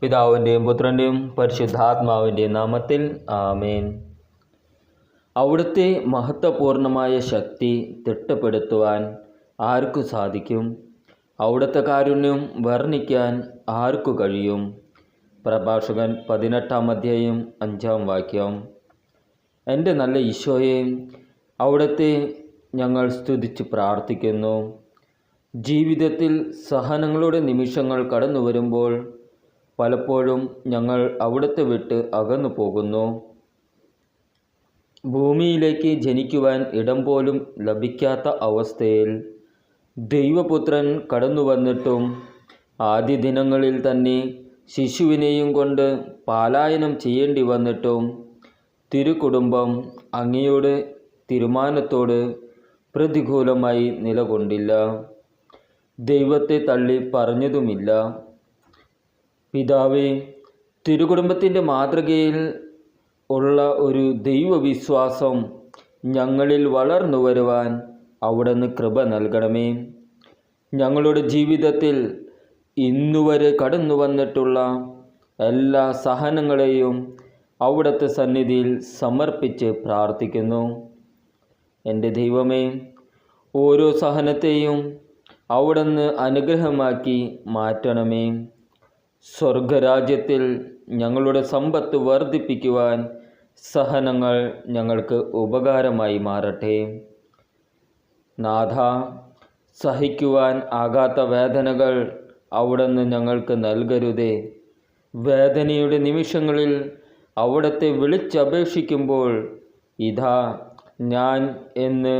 പിതാവിന്റെയും പുത്രന്റെയും പരിശുദ്ധാത്മാവിന്റെയും നാമത്തിൽ ആമേൻ. അവിടുത്തെ മഹത്വപൂർണമായ ശക്തി തിട്ടപ്പെടുത്തുവാൻ ആർക്കു സാധിക്കും? അവിടുത്തെ കാരുണ്യം വർണിക്കാൻ ആർക്കു കഴിയും? പ്രഭാഷകൻ പതിനെട്ടാം അധ്യായം അഞ്ചാം വാക്യം. എന്റെ നല്ല ഈശോയെ അവിടുത്തെ ഞങ്ങൾ സ്തുതിച്ച് പ്രാർത്ഥിക്കുന്നു. ജീവിതത്തിൽ സഹനങ്ങളുടെ നിമിഷങ്ങൾ കടന്നു വരുമ്പോൾ പലപ്പോഴും ഞങ്ങൾ അവിടുത്തെ വിട്ട് അകന്നു പോകുന്നു. ഭൂമിയിലേക്ക് ജനിക്കുവാൻ ഇടം പോലും ലഭിക്കാത്ത അവസ്ഥയിൽ ദൈവപുത്രൻ കടന്നു വന്നിട്ടും ആദ്യ ദിനങ്ങളിൽ തന്നെ ശിശുവിനെയും കൊണ്ട് പാലായനം ചെയ്യേണ്ടി വന്നിട്ടും തിരുകുടുംബം അങ്ങയുടെ തീരുമാനത്തോട് പ്രതികൂലമായി നിലകൊണ്ടില്ല. ദൈവത്തെ തള്ളി പറഞ്ഞതുമില്ല. പിതാവേ തിരുകുടുംബത്തിന്റെ മാതൃകയിൽ ഉള്ള ഒരു ദൈവവിശ്വാസം ഞങ്ങളിൽ വളർന്നു വരുവാൻ അവിടുന്ന് കൃപ നൽകണമേ. ഞങ്ങളുടെ ജീവിതത്തിൽ ഇന്നുവരെ കടന്നു വന്നിട്ടുള്ള എല്ലാ സഹനങ്ങളെയും അവിടുത്തെ സന്നിധിയിൽ സമർപ്പിച്ച് പ്രാർത്ഥിക്കുന്നു. എന്റെ ദൈവമേ ഓരോ സഹനത്തെയും അവിടുന്ന് അനുഗ്രഹമാക്കി മാറ്റണമേ. സ്വർഗരാജ്യത്തിൽ ഞങ്ങളുടെ സമ്പത്ത് വർദ്ധിപ്പിക്കുവാൻ സഹനങ്ങൾ ഞങ്ങൾക്ക് ഉപകാരമായി മാറട്ടെ. നാഥ സഹിക്കുവാൻ ആകാത്ത വേദനകൾ അവിടുന്ന് ഞങ്ങൾക്ക് നൽകരുതേ. വേദനയുടെ നിമിഷങ്ങളിൽ അവിടത്തെ വിളിച്ചപേക്ഷിക്കുമ്പോൾ ഇതാ ഞാൻ എന്ന്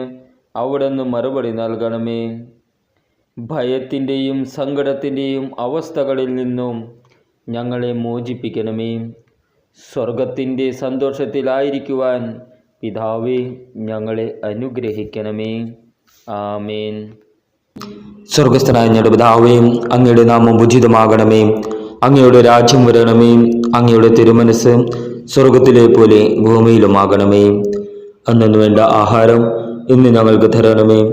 അവിടുന്ന് മറുപടി നൽകണമേ. ഭയത്തിന്റെയും സങ്കടത്തിന്റെയും അവസ്ഥകളിൽ നിന്നും ഞങ്ങളെ മോചിപ്പിക്കണമേ. സ്വർഗത്തിന്റെ സന്തോഷത്തിലായിരിക്കുവാൻ പിതാവേ ഞങ്ങളെ അനുഗ്രഹിക്കണമേ. ആമേൻ. സ്വർഗസ്ഥനായ ഞങ്ങളുടെ പിതാവേ അങ്ങയുടെ നാമം ഉചിതമാകണമേ. അങ്ങയുടെ രാജ്യം വരണമേ. അങ്ങയുടെ തിരുമനസ് സ്വർഗത്തിലെ പോലെ ഭൂമിയിലുമാകണമേ. അന്നു വേണ്ട ആഹാരം ഇന്ന് ഞങ്ങൾക്ക് തരണമേ.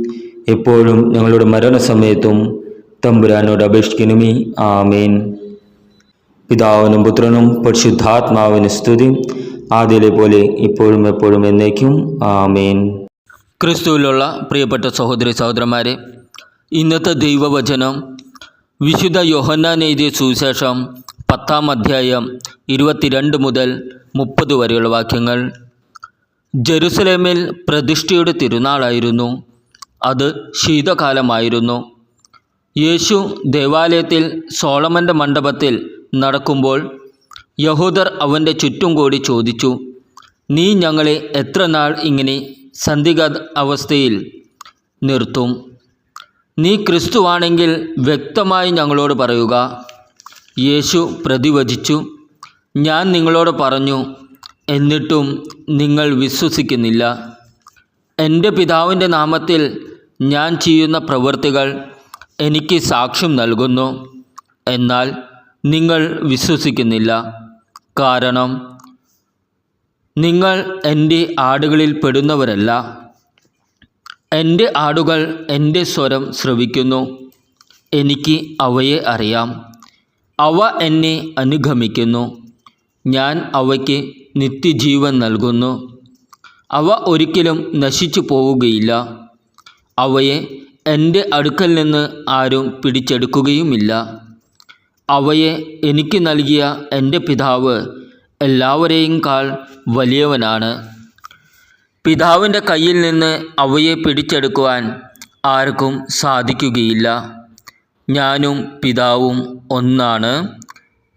എപ്പോഴും ഞങ്ങളുടെ മരണസമയത്തും തമ്പുരാനോട് അപേക്ഷിക്കണമേ. ആമേൻ. പിതാവിനും പുത്രനും പരിശുദ്ധാത്മാവിന് സ്തുതി. ആദ്യയിലെ പോലെ ഇപ്പോഴും എപ്പോഴും എന്നേക്കും. ആമേൻ. ക്രിസ്തുവിലുള്ള പ്രിയപ്പെട്ട സഹോദരി സഹോദരന്മാരെ ഇന്നത്തെ ദൈവവചനം വിശുദ്ധ യോഹന്നാൻ എഴുതിയ സുവിശേഷം പത്താം അധ്യായം ഇരുപത്തിരണ്ട് മുതൽ മുപ്പത് വരെയുള്ള വാക്യങ്ങൾ. ജെറുസലേമിൽ പ്രതിഷ്ഠയുടെ തിരുനാളായിരുന്നു. അത് ശീതകാലമായിരുന്നു. യേശു ദേവാലയത്തിൽ സോളമന്റെ മണ്ഡപത്തിൽ നടക്കുമ്പോൾ യഹൂദർ അവന്റെ ചുറ്റും കൂടി ചോദിച്ചു നീ ഞങ്ങളെ എത്ര നാൾ ഇങ്ങനെ സന്ധിക അവസ്ഥയിൽ നിർത്തും? നീ ക്രിസ്തുവാണെങ്കിൽ വ്യക്തമായി ഞങ്ങളോട് പറയുക. യേശു പ്രതിവചിച്ചു ഞാൻ നിങ്ങളോട് പറഞ്ഞു എന്നിട്ടും നിങ്ങൾ വിശ്വസിക്കുന്നില്ല. എന്റെ പിതാവിന്റെ നാമത്തിൽ ഞാൻ ചെയ്യുന്ന പ്രവൃത്തികൾ എനിക്ക് സാക്ഷ്യം നൽകുന്നു. എന്നാൽ നിങ്ങൾ വിശ്വസിക്കുന്നില്ല. കാരണം നിങ്ങൾ എന്റെ ആടുകളിൽ പെടുന്നവരല്ല. എന്റെ ആടുകൾ എന്റെ സ്വരം ശ്രവിക്കുന്നു. എനിക്ക് അവയെ അറിയാം. അവ എന്നെ അനുഗമിക്കുന്നു. ഞാൻ അവയ്ക്ക് നിത്യജീവൻ നൽകുന്നു. അവ ഒരിക്കലും നശിച്ചു പോവുകയില്ല. അവയെ എന്റെ അടുക്കൽ നിന്ന് ആരും പിടിച്ചെടുക്കുകയുമില്ല. അവയെ എനിക്ക് നൽകിയ എന്റെ പിതാവ് എല്ലാവരെയും കാൾ വലിയവനാണ്. പിതാവിന്റെ കയ്യിൽ നിന്ന് അവയെ പിടിച്ചെടുക്കുവാൻ ആർക്കും സാധിക്കുകയില്ല. ഞാനും പിതാവും ഒന്നാണ്.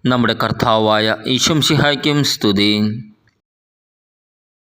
നമ്മുടെ കർത്താവായ ഈശംഷിഹായ്ക്കും സ്തുതി.